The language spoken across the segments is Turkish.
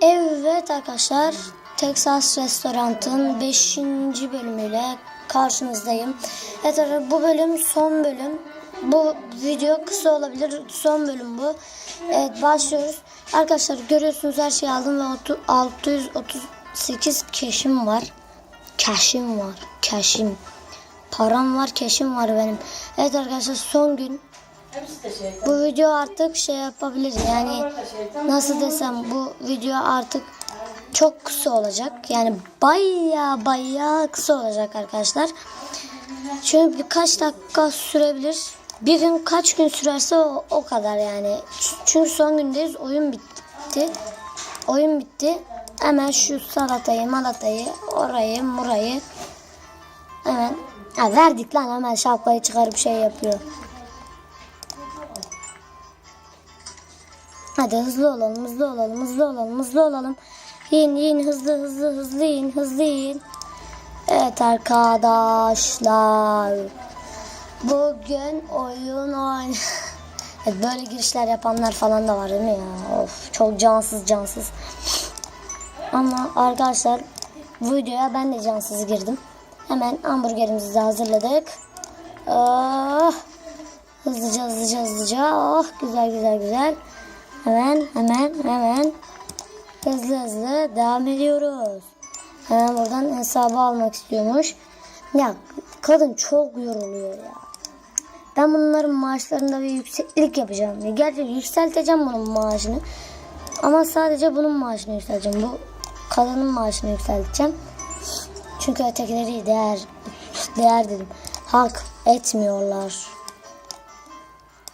Evet arkadaşlar Texas Restorant'ın 5. bölümüyle karşınızdayım. Evet arkadaşlar, bu bölüm son bölüm. Bu video kısa olabilir. Son bölüm bu. Evet başlıyoruz. Arkadaşlar görüyorsunuz her şeyi aldım ve otu- 638 keşim var. Keşim var. Keşim. Param var, keşim var benim. Evet arkadaşlar son gün. Şey. Bu video artık şey yapabilir. Yani nasıl desem bu video artık çok kısa olacak. Yani baya baya kısa olacak arkadaşlar. Çünkü birkaç dakika sürebilir. Bir gün kaç gün sürerse o, o kadar yani. Çünkü son gündeyiz. Oyun bitti. Oyun bitti. Hemen şu salatayı, malatayı, orayı, murayı hemen ha, verdik lan hemen şapkayı çıkarıp şey yapıyor. Hadi hızlı olalım, hızlı olalım, hızlı olalım, hızlı olalım. Yiyin, yiyin, hızlı, hızlı, hızlı yiyin, hızlı yiyin. Evet arkadaşlar. Bugün oyun oyn. Evet, böyle girişler yapanlar falan da var değil mi ya? Of çok cansız cansız. Ama arkadaşlar bu videoya ben de cansız girdim. Hemen hamburgerimizi de hazırladık. Oh, hızlıca hızlıca hızlıca. Oh güzel güzel güzel. Hemen hemen hemen hızlı hızlı devam ediyoruz. Hemen buradan hesabı almak istiyormuş. Ya kadın çok yoruluyor ya. Ben bunların maaşlarında bir yükseklik yapacağım. Ya Gerçi yükselteceğim bunun maaşını. Ama sadece bunun maaşını yükselteceğim. Bu kadının maaşını yükselteceğim. Çünkü ötekileri değer değer dedim. Hak etmiyorlar.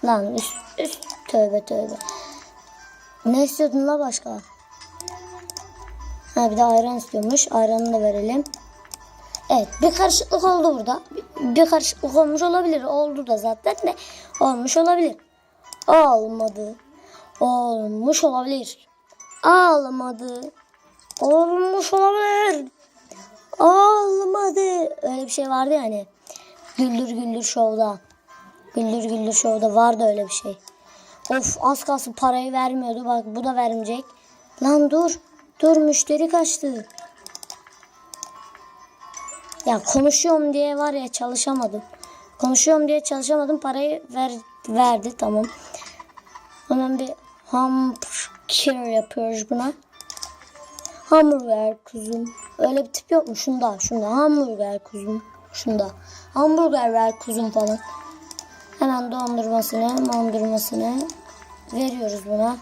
Lan üst, üst tövbe tövbe. Ne istiyordun la başka? Ha bir de ayran istiyormuş. Ayranı da verelim. Evet bir karışıklık oldu burada. Bir, bir karışıklık olmuş olabilir. Oldu da zaten de olmuş olabilir. Olmadı. Olmuş olabilir. Almadı. Olmuş olabilir. Olmadı. Öyle bir şey vardı yani. Güldür Güldür Show'da. Güldür Güldür Show'da vardı öyle bir şey. Of az kalsın parayı vermiyordu. Bak bu da vermeyecek. Lan dur. Dur müşteri kaçtı. Ya konuşuyorum diye var ya çalışamadım. Konuşuyorum diye çalışamadım. Parayı ver, verdi tamam. Hemen bir hamburger yapıyoruz buna. Hamburger kuzum. Öyle bir tip yok mu? Şunda, şunda. Hamburger kuzum. Şunda. Hamburger ver kuzum falan. Hemen dondurmasını, dondurmasını veriyoruz buna.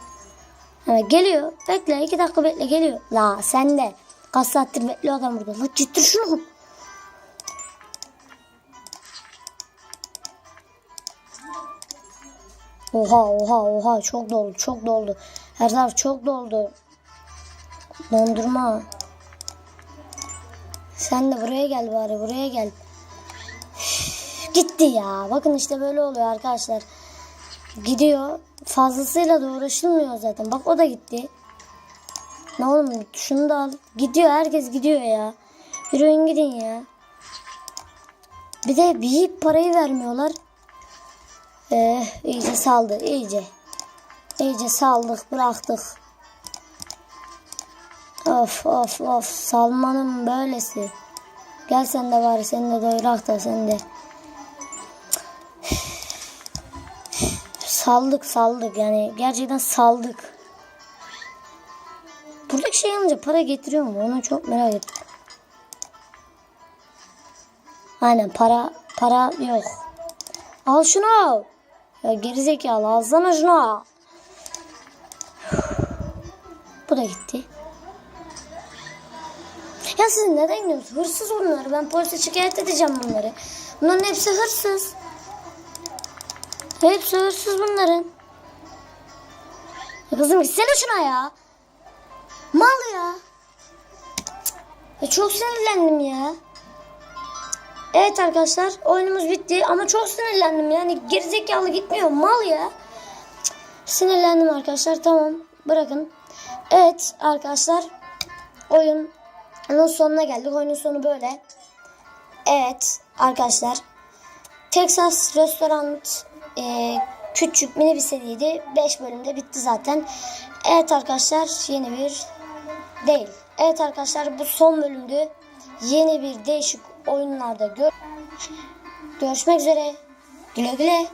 Hemen geliyor. Bekle iki dakika bekle geliyor. La sen de. Kaç saattir adam burada. La ciddi şunu. Oha oha oha çok doldu çok doldu. Her taraf çok doldu. Dondurma. Sen de buraya gel bari buraya gel. Gitti ya. Bakın işte böyle oluyor arkadaşlar. Gidiyor. Fazlasıyla da uğraşılmıyor zaten. Bak o da gitti. Ne oğlum şunu da al. Gidiyor herkes gidiyor ya. Yürüyün gidin ya. Bir de bir parayı vermiyorlar. Eh iyice saldı iyice. İyice saldık bıraktık. Of of of salmanın böylesi. Gel sen de bari seni de doyurak da sen de. Saldık saldık yani gerçekten saldık. Buradaki şey alınca para getiriyor mu? Onu çok merak ettim. Aynen para para yok. Al şunu. Ya gerizekalı alsana şunu. Bu da gitti. Ya siz neden gidiyorsunuz? Hırsız bunlar. Ben polise şikayet edeceğim bunları. Bunların hepsi hırsız. Hepsi hırsız bunların. Ya kızım gitsene şuna ya. Mal ya. Ya çok sinirlendim ya. Evet arkadaşlar oyunumuz bitti ama çok sinirlendim yani gerizekalı gitmiyor mal ya. Sinirlendim arkadaşlar tamam bırakın. Evet arkadaşlar oyunun sonuna geldik. Oyunun sonu böyle. Evet arkadaşlar Texas Restaurant e, küçük mini bir seriydi. 5 bölümde bitti zaten. Evet arkadaşlar yeni bir değil. Evet arkadaşlar bu son bölümdü. Yeni bir değişik oyunlarda gör görüşmek üzere. Güle güle.